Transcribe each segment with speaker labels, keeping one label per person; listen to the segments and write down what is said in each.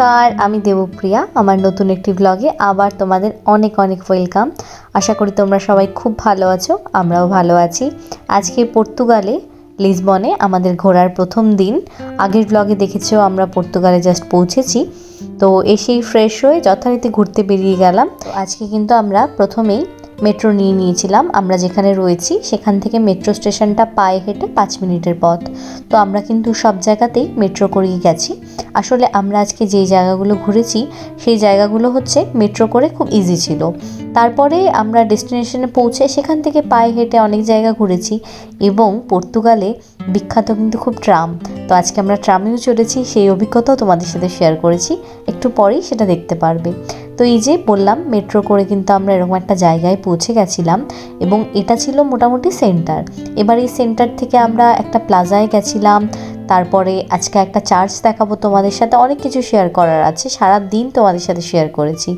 Speaker 1: নমস্কার, আমি দেবপ্রিয়া। আমার নতুন একটি ব্লগে আবার তোমাদের অনেক অনেক ওয়েলকাম আশা করি তোমরা সবাই খুব ভালো আছো, আমরাও ভালো আছি। আজকে পর্তুগালে, লিসবনে আমাদের ঘোরার প্রথম দিন। আগের ব্লগে দেখেছ, আমরা পর্তুগালে জাস্ট পৌঁছেছি। তো এসেই ফ্রেশ হয়ে যথারীতি ঘুরতে বেরিয়ে গেলাম। আজকে কিন্তু আমরা প্রথমেই মেট্রো নিয়ে নিয়েছিলাম, আমরা যেখানে রয়েছি সেখান থেকে মেট্রো স্টেশনটা পায়ে হেঁটে পাঁচ মিনিটের পথ। তো আমরা কিন্তু সব জায়গাতেই মেট্রো করেই গেছি। আসলে আমরা আজকে যেই জায়গাগুলো ঘুরেছি, সেই জায়গাগুলো হচ্ছে মেট্রো করে খুব ইজি ছিল। তারপরে আমরা ডেস্টিনেশনে পৌঁছে সেখান থেকে পায়ে হেঁটে অনেক জায়গা ঘুরেছি এবং পর্তুগালে বিখ্যাত কিন্তু খুব ট্রাম। তো আজকে আমরা ট্রামেও চলেছি সেই অভিজ্ঞতাও তোমাদের সাথে শেয়ার করেছি। একটু পরেই সেটা দেখতে পারবে। তো এই যে বললাম মেট্রো করে কিন্তু আমরা এরকম একটা জায়গায় পৌঁছে গেছিলাম এবং এটা ছিল মোটামুটি সেন্টার এবার এই সেন্টার থেকে আমরা একটা প্লাজায় গেছিলাম, তারপরে আজকে একটা চার্চ দেখাবো তোমাদের সাথে, অনেক কিছু শেয়ার করার আছে সারা দিন তোমাদের সাথে শেয়ার করেছি।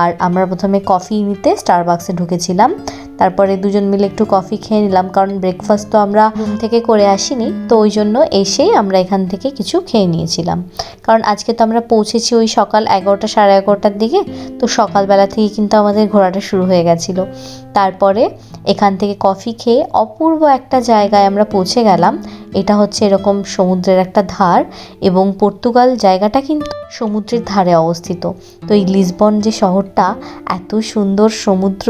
Speaker 1: আর আমরা প্রথমে কফি নিতে স্টারবাক্সে ঢুকেছিলাম তারপরে দুজন মিলে একটু কফি খেয়ে নিলাম, কারণ ব্রেকফাস্ট তো আমরা থেকে করে আসিনি, তো ওই জন্য এসেই আমরা এখান থেকে কিছু খেয়ে নিয়েছিলাম। কারণ আজকে তো আমরা পৌঁছেছি ওই সকাল এগারোটা সাড়ে এগারোটার দিকে, তো সকালবেলা থেকে কিন্তু আমাদের ঘোরাটা শুরু হয়ে গেছিল। তারপরে এখান থেকে কফি খেয়ে অপূর্ব একটা জায়গায় আমরা পৌঁছে গেলাম, এটা হচ্ছে এরকম সমুদ্রের একটা ধার এবং পর্তুগাল জায়গাটা কিন্তু সমুদ্রের ধারে অবস্থিত। তো এই লিসবন যে শহরটা, এত সুন্দর সমুদ্র,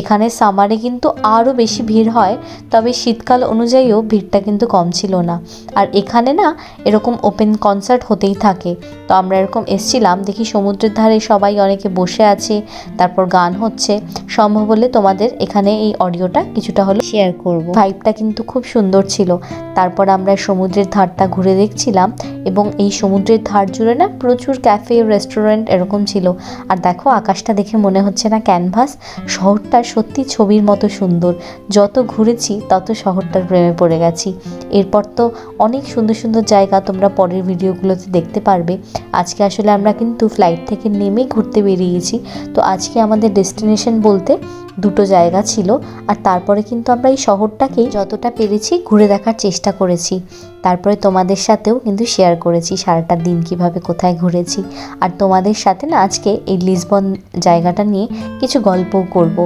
Speaker 1: এখানে সামারে কিন্তু আরও বেশি ভিড় হয়, তবে শীতকাল অনুযায়ীও ভিড়টা কিন্তু কম ছিল না। আর এখানে না, এরকম ওপেন কনসার্ট হতেই থাকে। তো আমরা এরকম এসছিলাম, দেখি সমুদ্রের ধারে সবাই অনেকে বসে আছে, তারপর গান হচ্ছে। সম্ভব হলে তোমাদের এখানে এই অডিওটা কিছুটা হলে শেয়ার করব। ভাইবটা কিন্তু খুব সুন্দর ছিল। তারপর আমরা সমুদ্রের ধারটা ঘুরে দেখছিলাম এবং এই সমুদ্রের ধার জুড়ে না প্রচুর ক্যাফে রেস্টুরেন্ট এরকম ছিল। আর দেখো, আকাশটা দেখে মনে হচ্ছে না ক্যানভাস শহরটা সত্যি ছবির মতো সুন্দর। যত ঘুরেছি, তত শহরটার প্রেমে পড়ে গেছি। এরপর তো অনেক সুন্দর সুন্দর জায়গা তোমরা পরের ভিডিওগুলোতে দেখতে পারবে। আজকে আসলে আমরা কিন্তু ফ্লাইট থেকে নেমেই ঘুরতে বেরিয়েছি। তো আজকে আমাদের ডেস্টিনেশন বলতে দুটো জায়গা ছিল। আর তারপরে কিন্তু আমরা এই শহরটাকেই যতটা পেরেছি ঘুরে দেখার চেষ্টা করেছি। তারপরে তোমাদের সাথেও কিন্তু শেয়ার করেছি সারাটা দিন কীভাবে কোথায় ঘুরেছি। আর তোমাদের সাথে না আজকে এই লিসবন জায়গাটা নিয়ে কিছু গল্পও করব।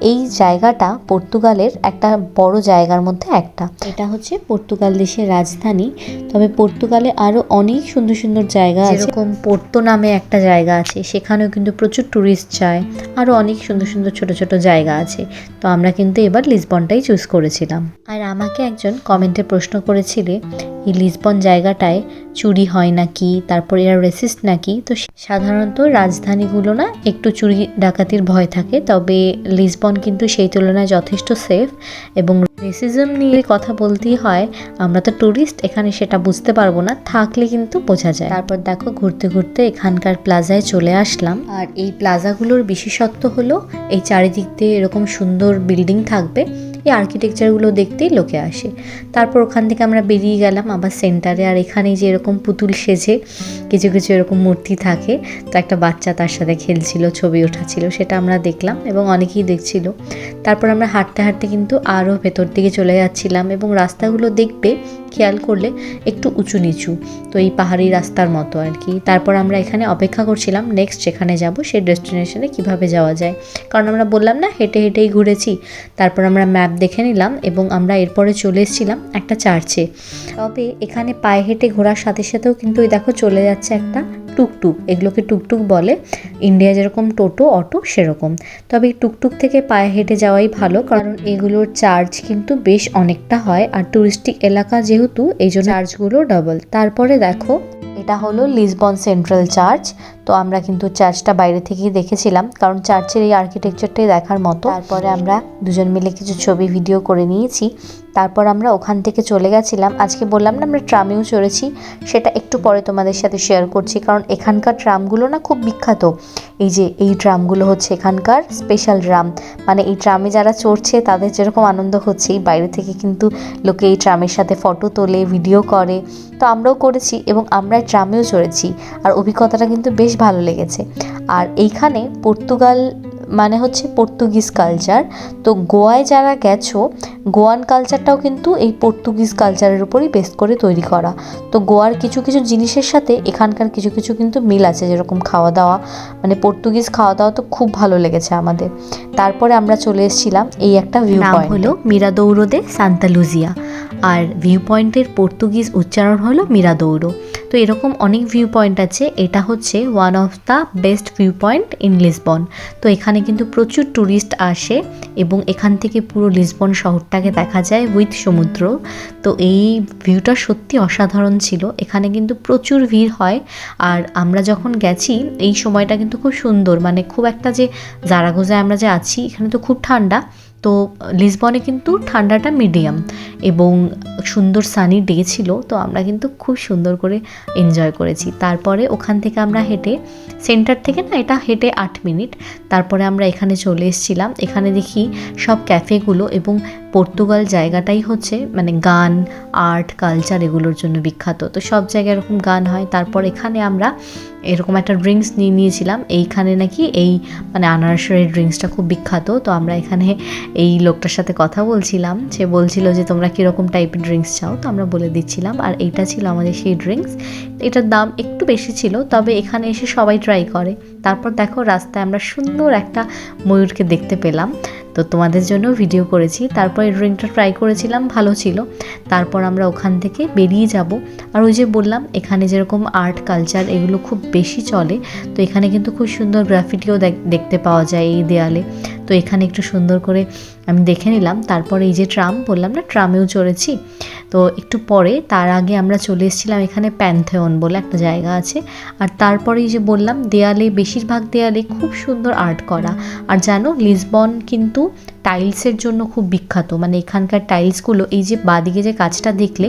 Speaker 1: এই জায়গাটা পর্তুগালের একটা বড় জায়গার মধ্যে একটা। এটা হচ্ছে পর্তুগাল দেশের রাজধানী। তবে পর্তুগালে আরও অনেক সুন্দর সুন্দর জায়গা আছে। যেরকম পোর্তো নামে একটা জায়গা আছে সেখানেও কিন্তু প্রচুর ট্যুরিস্ট যায়। আরও অনেক সুন্দর সুন্দর ছোট ছোট জায়গা আছে। তো আমরা কিন্তু এবার লিসবনটাই চুজ করেছিলাম। আর আমাকে একজন কমেন্টে প্রশ্ন করেছিলে এই লিসবন জায়গাটায় চুরি হয় নাকি, তারপর এরা রেসিস্ট নাকি, তো সাধারণত রাজধানীগুলো না একটু চুরি ডাকাতির ভয় থাকে, তবে লিসবন কিন্তু সেই তুলনায় যথেষ্ট সেফ এবং রেসিজম নিয়ে কথা বলতেই হয়, আমরা তো ট্যুরিস্ট এখানে সেটা বুঝতে পারব না, থাকলে কিন্তু বোঝা যায়। তারপর দেখো ঘুরতে ঘুরতে এখানকার প্লাজায় চলে আসলাম, আর এই প্লাজাগুলোর বিশেষত্ব হলো এই চারিদিক দিয়ে এরকম সুন্দর বিল্ডিং থাকবে এই আর্কিটেকচারগুলো দেখতেই লোকে আসে। তারপর ওখান থেকে আমরা বেরিয়ে গেলাম আবার সেন্টারে আর এখানে যে এরকম পুতুল সেজে কিছু কিছু এরকম মূর্তি থাকে, তো একটা বাচ্চা তার সাথে খেলছিল, ছবি ওঠাছিল সেটা আমরা দেখলাম এবং অনেকেই দেখছিল। তারপর আমরা হাঁটতে হাঁটতে কিন্তু আরও ভেতর দিকে চলে যাচ্ছিলাম এবং রাস্তাগুলো দেখবে, খেয়াল করলে একটু উঁচু নিচু তো এই পাহাড়ি রাস্তার মতো আর কি। তারপর আমরা এখানে অপেক্ষা করছিলাম নেক্সট যেখানে যাব, সেই ডেস্টিনেশনে কীভাবে যাওয়া যায়। কারণ আমরা বললাম না, হেঁটে, হেঁটেই ঘুরেছি। তারপর আমরা ম্যাপ দেখে নিলাম এবং আমরা এরপরে চলে এসেছিলাম একটা চার্চে তবে এখানে পায়ে হেঁটে ঘোরার সাথে সাথেও কিন্তু ওই দেখো চলে যাচ্ছে একটা টুকটুক, এগুলোকে টুকটুক বলে। ইন্ডিয়া যেরকম টোটো, অটো সেরকম। তবে টুকটুক থেকে পায়ে হেঁটে যাওয়াই ভালো কারণ এগুলোর চার্জ কিন্তু বেশ অনেকটা হয়। আর টুরিস্টিক এলাকা যেহেতু, এই জন্য চার্জগুলো ডবল তারপরে দেখো এটা হলো লিসবন সেন্ট্রাল চার্চ। তো আমরা কিন্তু চার্চটা বাইরে থেকেই দেখেছিলাম, কারণ চার্চের এই আর্কিটেকচারটাই দেখার মতো। তারপরে আমরা দুজন মিলে কিছু ছবি ভিডিও করে নিয়েছি। তারপর আমরা ওখান থেকে চলে গেছিলাম। আজকে বললাম না আমরা ট্রামেও চড়েছি, সেটা একটু পরে তোমাদের সাথে শেয়ার করছি, কারণ এখানকার ট্রামগুলো না খুব বিখ্যাত। এই যে, এই ট্রামগুলো হচ্ছে এখানকার স্পেশাল ট্রাম। মানে এই ট্রামে যারা চড়ছে, তাদের যেরকম আনন্দ হচ্ছে, এই বাইরে থেকে কিন্তু লোকে এই ট্রামের সাথে ফটো তোলে ভিডিও করে। তো আমরাও করেছি এবং আমরা ট্রামেও চড়েছি, আর অভিজ্ঞতাটা কিন্তু বেশ ভালো লেগেছে। আর এইখানে পর্তুগাল মানে হচ্ছে পর্তুগিজ কালচার তো গোয়ায় যারা গেছো, গোয়ান কালচারটাও কিন্তু এই পর্তুগিজ কালচারের উপরই বেস করে তৈরি করা। তো গোয়ার কিছু কিছু জিনিসের সাথে এখানকার কিছু কিছু কিন্তু মিল আছে, যেরকম খাওয়া দাওয়া মানে পর্তুগিজ খাওয়া দাওয়া তো খুব ভালো লেগেছে আমাদের। তারপরে আমরা চলে এসেছিলাম এই একটা ভিউ পয়েন্ট হলো মিরাদৌড়ো দে সান্তালুজিয়া। আর ভিউ পয়েন্টের পর্তুগিজ উচ্চারণ হলো মিরাদৌড়ো। তো এরকম অনেক ভিউ পয়েন্ট আছে। এটা হচ্ছে one of the best view point in Lisbon তো এখানে কিন্তু প্রচুর ট্যুরিস্ট আসে এবং এখান থেকে পুরো লিসবন শহরটাকে দেখা যায় উইথ সমুদ্র। তো এই ভিউটা সত্যি অসাধারণ ছিল। এখানে কিন্তু প্রচুর ভিড় হয়। আর আমরা যখন গেছি, এই সময়টা কিন্তু খুব সুন্দর। মানে খুব একটা যে জারাগোজায় আমরা যে আছি, এখানে তো খুব ঠান্ডা। তো লিসবনে কিন্তু ঠান্ডাটা মিডিয়াম এবং সুন্দর সানি ডে ছিল, তো আমরা কিন্তু খুব সুন্দর করে এনজয় করেছি। তারপরে ওখান থেকে আমরা হেঁটে, সেন্টার থেকে না এটা হেঁটে আট মিনিট, তারপরে আমরা এখানে চলে এসেছিলাম। এখানে দেখি সব ক্যাফেগুলো এবং পর্তুগাল জায়গাটাই হচ্ছে মানে গান, আর্ট, কালচার এগুলোর জন্য বিখ্যাত। তো সব জায়গায় এরকম গান হয়। তারপর এখানে আমরা এরকম একটা ড্রিঙ্কস নিয়ে নিয়েছিলাম। এইখানে নাকি এই মানে আনারসের ড্রিঙ্কসটা খুব বিখ্যাত। তো আমরা এখানে এই লোকটার সাথে কথা বলছিলাম। সে বলছিল যে, তোমরা কীরকম টাইপের ড্রিঙ্কস চাও? তো আমরা বলে দিচ্ছিলাম। আর এইটা ছিল আমাদের সেই ড্রিঙ্কস। এটার দাম একটু বেশি ছিল, তবে এখানে এসে সবাই ট্রাই করে। তারপর দেখো, রাস্তায় আমরা সুন্দর একটা ময়ূরকে দেখতে পেলাম। তো তোমাদের জন্য ভিডিও করেছি। তারপর এই ড্রিঙ্কটা ট্রাই করেছিলাম, ভালো ছিল। তারপর আমরা ওখান থেকে বেরিয়ে যাব। আর ওই যে বললাম, এখানে যেরকম আর্ট কালচার এগুলো খুব বেশি চলে। তো এখানে কিন্তু খুব সুন্দর গ্রাফিটিও দেখতে পাওয়া যায় এই দেয়ালে। তো এখানে একটু সুন্দর করে আমি দেখে নিলাম। তারপরে এই যে ট্রাম বললাম না, ট্রামেও চড়েছি। তো একটু পরে তার আগে আমরা চলে এসেছিলাম এখানে প্যান্থেয়ন বলে একটা জায়গা আছে। আর তারপরে এই যে বললাম, দেয়ালে, বেশিরভাগ দেয়ালে খুব সুন্দর আর্ট করা। আর জানো লিসবন কিন্তু টাইলসের জন্য খুব বিখ্যাত। মানে এখানকার টাইলসগুলো এই যে বাদিকে যে কাজটা দেখলে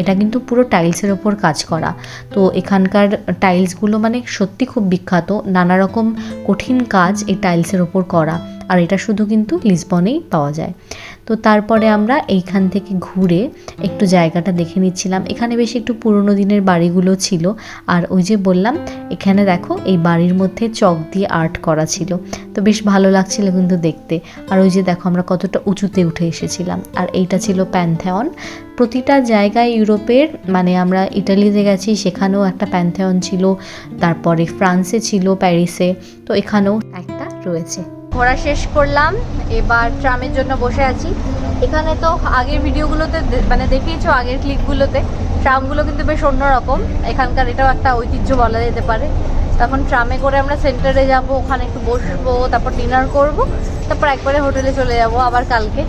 Speaker 1: এটা কিন্তু পুরো টাইলসের ওপর কাজ করা। তো এখানকার টাইলসগুলো মানে সত্যি খুব বিখ্যাত। নানা রকম কঠিন কাজ এই টাইলসের ওপর করা। আর এটা শুধু কিন্তু লিসবনেই পাওয়া যায়। তো তারপরে আমরা এইখান থেকে ঘুরে একটু জায়গাটা দেখে নিচ্ছিলাম। এখানে বেশি একটু পুরনো দিনের বাড়িগুলো ছিল। আর ওই যে বললাম, এখানে দেখো এই বাড়ির মধ্যে চক দিয়ে আর্ট করা ছিল। তো বেশ ভালো লাগছিল কিন্তু দেখতে। আর ওই যে দেখো আমরা কতটা উঁচুতে উঠে এসেছিলাম। আর এইটা ছিল প্যান্থেয়ন। প্রতিটা জায়গায় ইউরোপের মানে আমরা ইটালিতে গেছি, সেখানেও একটা প্যান্থেয়ন ছিল। তারপরে ফ্রান্সে ছিল, প্যারিসে। তো এখানেও একটা রয়েছে। ঘোরা শেষ করলাম। এবার ট্রামের জন্য বসে আছি। এখানে তো আগের ভিডিওগুলোতে মানে দেখিয়েছো আগের ক্লিপগুলোতে। ট্রামগুলো কিন্তু বেশ অন্যরকম। এখানকার এটাও একটা ঐতিহ্য বলা যেতে পারে। তখন ট্রামে করে আমরা সেন্টারে যাব, ওখানে একটু বসবো, তারপর ডিনার করব। তারপর একবারে হোটেলে চলে যাব আবার কালকে।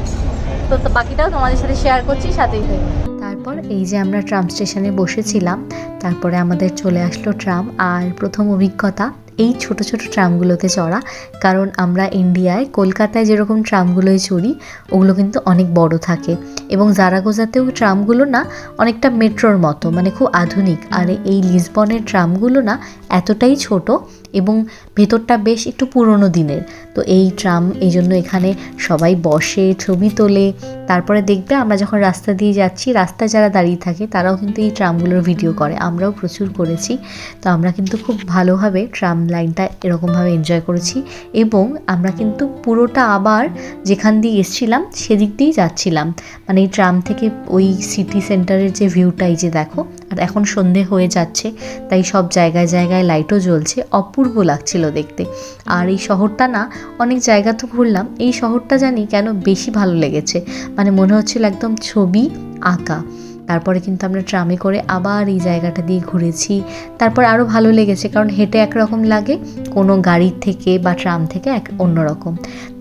Speaker 1: তো বাকিটাও তোমাদের সাথে শেয়ার করছি, সাথেই থেকে। তারপর এই যে আমরা ট্রাম স্টেশনে বসেছিলাম, তারপরে আমাদের চলে আসলো ট্রাম। আর প্রথম অভিজ্ঞতা এই ছোট ছোট ট্রামগুলোতে চড়া। কারণ আমরা ইন্ডিয়ায় কলকাতায় যেরকম ট্রামগুলোয় চড়ি, ওগুলো কিন্তু অনেক বড় থাকে। এবং জারাগোজাতেও ট্রামগুলো না অনেকটা মেট্রোর মতো মানে খুব আধুনিক। আর এই লিসবনের ট্রামগুলো না এতটাই ছোট এবং ভেতরটা বেশ একটু পুরনো দিনের। তো এই ট্রাম, এই জন্য এখানে সবাই বসে, ছবি তোলে। তারপরে দেখবে আমরা যখন রাস্তা দিয়ে যাচ্ছি, রাস্তায় যারা দাঁড়িয়ে থাকে, তারাও কিন্তু এই ট্রামগুলোর ভিডিও করে। আমরাও প্রচুর করেছি। তো আমরা কিন্তু খুব ভালোভাবে ট্রাম লাইনটা এরকমভাবে এনজয় করেছি এবং আমরা কিন্তু পুরোটা আবার যেখান দিয়ে এসছিলাম, সেদিক দিয়েই যাচ্ছিলাম। মানে এই ট্রাম থেকে ওই সিটি সেন্টারের যে ভিউটা এই যে দেখো আর এখন সন্ধে হয়ে যাচ্ছে, তাই সব জায়গায় জায়গায় লাইটও জ্বলছে, অপূর্ব লাগছিল দেখতে। আর এই শহরটা না, অনেক জায়গা তো ঘুরলাম, এই শহরটা জানি কেন বেশি ভালো লেগেছে। মানে মনে হচ্ছিল একদম ছবি আঁকা। তারপরে কিন্তু আমরা ট্রামে করে আবার এই জায়গাটা দিয়ে ঘুরেছি। তারপর আরও ভালো লেগেছে কারণ হেঁটে একরকম লাগে, কোনো গাড়ির থেকে বা ট্রাম থেকে এক অন্যরকম।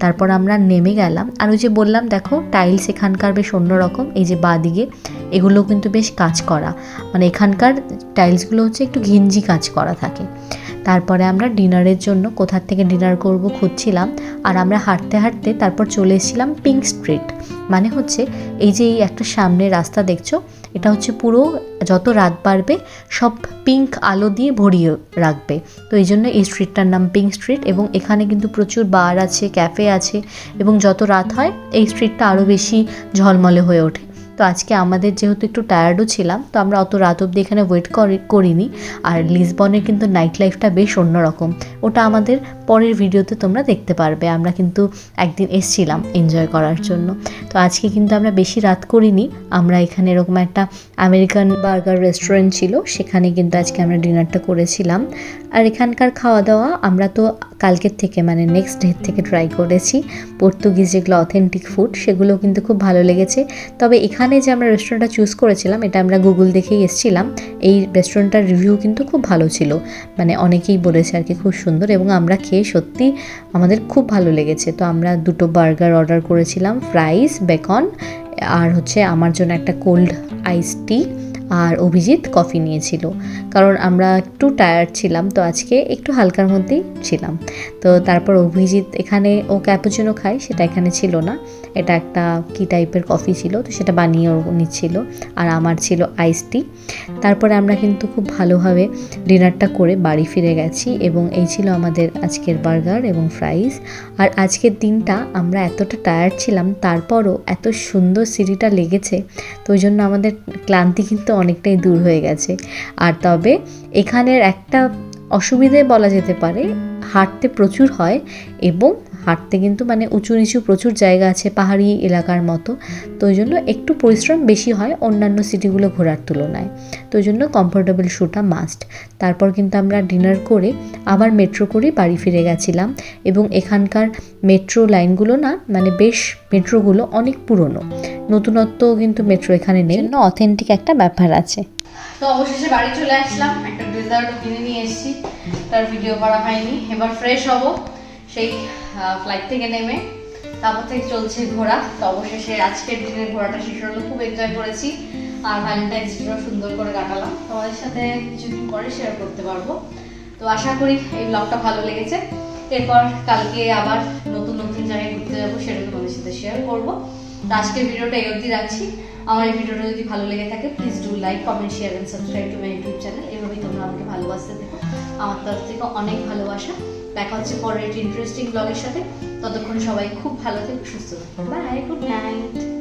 Speaker 1: তারপর আমরা নেমে গেলাম, আর ওই যে বললাম, দেখো টাইলস এখানকার বেশ অন্যরকম, এই যে বাদিকে এগুলো কিন্তু বেশ কাজ করা। মানে এখানকার টাইলসগুলো হচ্ছে একটু ঘিঞ্জি কাজ করা থাকে। তারপরে আমরা ডিনারের জন্য কোথার থেকে ডিনার করব খুঁজছিলাম, আর আমরা হাঁটতে হাঁটতে তারপর চলে এসেছিলাম পিঙ্ক স্ট্রিট মানে হচ্ছে এই যে এই একটা সামনে রাস্তা দেখছ এটা হচ্ছে পুরো যত রাত বাড়বে, সব পিঙ্ক আলো দিয়ে ভরিয়ে রাখবে। তো এই জন্য এই স্ট্রিটটার নাম পিঙ্ক স্ট্রিট এবং এখানে কিন্তু প্রচুর বার আছে ক্যাফে আছে এবং যত রাত হয়, এই স্ট্রিটটা আরও বেশি ঝলমলে হয়ে ওঠে। তো আজকে আমাদের যেহেতু একটু টায়ার্ডও ছিলাম, তো আমরা অত রাত অবধি এখানে ওয়েট করিনি। আর লিসবনের কিন্তু নাইট লাইফটা বেশ অন্যরকম। ওটা আমাদের পরের ভিডিওতে তোমরা দেখতে পারবে, আমরা কিন্তু একদিন এসছিলাম এনজয় করার জন্য। তো আজকে কিন্তু আমরা বেশি রাত করিনি, আমরা এখানে এরকম একটা আমেরিকান বার্গার রেস্টুরেন্ট ছিল, সেখানে কিন্তু আজকে আমরা ডিনারটা করেছিলাম। আর এখানকার খাওয়া দাওয়া আমরা তো কালকের থেকে মানে নেক্সট ডে থেকে ট্রাই করেছি পর্তুগিজ যেগুলো অথেন্টিক ফুড সেগুলো কিন্তু খুব ভালো লেগেছে। তবে এখানে যে আমরা রেস্টুরেন্টটা চুজ করেছিলাম, এটা আমরা গুগল দেখেই এসেছিলাম, এই রেস্টুরেন্টটার রিভিউ কিন্তু খুব ভালো ছিল। মানে অনেকেই বলেছে আর কি, খুব সুন্দর এবং আমরা খেয়ে সত্যি আমাদের খুব ভালো লেগেছে। তো আমরা দুটো বার্গার অর্ডার করেছিলাম ফ্রাইস বেকন আর হচ্ছে আমার জন্য একটা কোল্ড আইস টি আর অভিজিৎ কফি নিয়েছিল। কারণ আমরা একটু টায়ার্ড ছিলাম, তো আজকে একটু হালকার মধ্যেই ছিলাম। তো তারপর অভিজিৎ এখানে ও ক্যাপুচিনো খায়, সেটা এখানে ছিল না। এটা একটা কি টাইপের কফি ছিল, তো সেটা বানিয়ে ও নিচ্ছিল। আর আমার ছিল আইস টি তারপরে আমরা কিন্তু খুব ভালোভাবে ডিনারটা করে বাড়ি ফিরে গেছি এবং এই ছিল আমাদের আজকের বার্গার এবং ফ্রাইস আর আজকের দিনটা আমরা এতটা টায়ার্ড ছিলাম, তারপরও এত সুন্দর সিঁড়িটা লেগেছে, তো ওই জন্য আমাদের ক্লান্তি কিন্তু অনেকটাই দূর হয়ে গেছে। আর তবে এখানের একটা অসুবিধে বলা যেতে পারে, হাঁটতে প্রচুর হয় এবং হাঁটতে কিন্তু মানে উঁচু নিচু প্রচুর জায়গা আছে পাহাড়ি এলাকার মতো। তো ওই জন্য একটু পরিশ্রম বেশি হয় অন্যান্য সিটিগুলো ঘোরার তুলনায়। তো ওই জন্য কমফোর্টেবল শ্যুটা মাস্ট তারপর কিন্তু আমরা ডিনার করে আবার মেট্রো করে বাড়ি ফিরে গেছিলাম এবং এখানকার মেট্রো লাইনগুলো না মানে বেশ মেট্রোগুলো অনেক পুরনো। নতুনত্ব কিন্তু মেট্রো এখানে নেই। জন্য অথেন্টিক একটা ব্যাপার আছে।
Speaker 2: তো অবশেষে বাড়ি চলে আসলাম একটা ডেজার্ট কিনে নিয়ে এসেছি। তার ভিডিও করা হয়নি। এবার ফ্রেশ হব। সেই ফ্লাইট থেকে নেমে তারপর থেকে চলছে ঘোরা। তো অবশেষে আজকের দিনের ঘোরাটা শেষ হলো। খুব এনজয় করেছি। আর ভ্যালেন্টাইন্স ডেটা সুন্দর করে কাটালাম। তোমাদের সাথে কিছুদিন পরে শেয়ার করতে পারব। তো আশা করি এই ব্লগটা ভালো লেগেছে। এরপর কালকে আবার নতুন নতুন জায়গায় ঘুরতে যাব সেটা তোমাদের সাথে শেয়ার করব। তো আজকের ভিডিওটা এই অবধি রাখছি। আমার এই ভিডিওটা যদি ভালো লেগে থাকে please do like comment share and subscribe to my YouTube channel এভাবেই তোমরা আমাকে ভালোবাসতে দেখো আমার তরফ থেকে অনেক ভালোবাসা। দেখা হচ্ছে পরের একটি ইন্টারেস্টিং ব্লগের সাথে। ততক্ষণ সবাই খুব ভালো থেকো, সুস্থ থাকো। Bye good night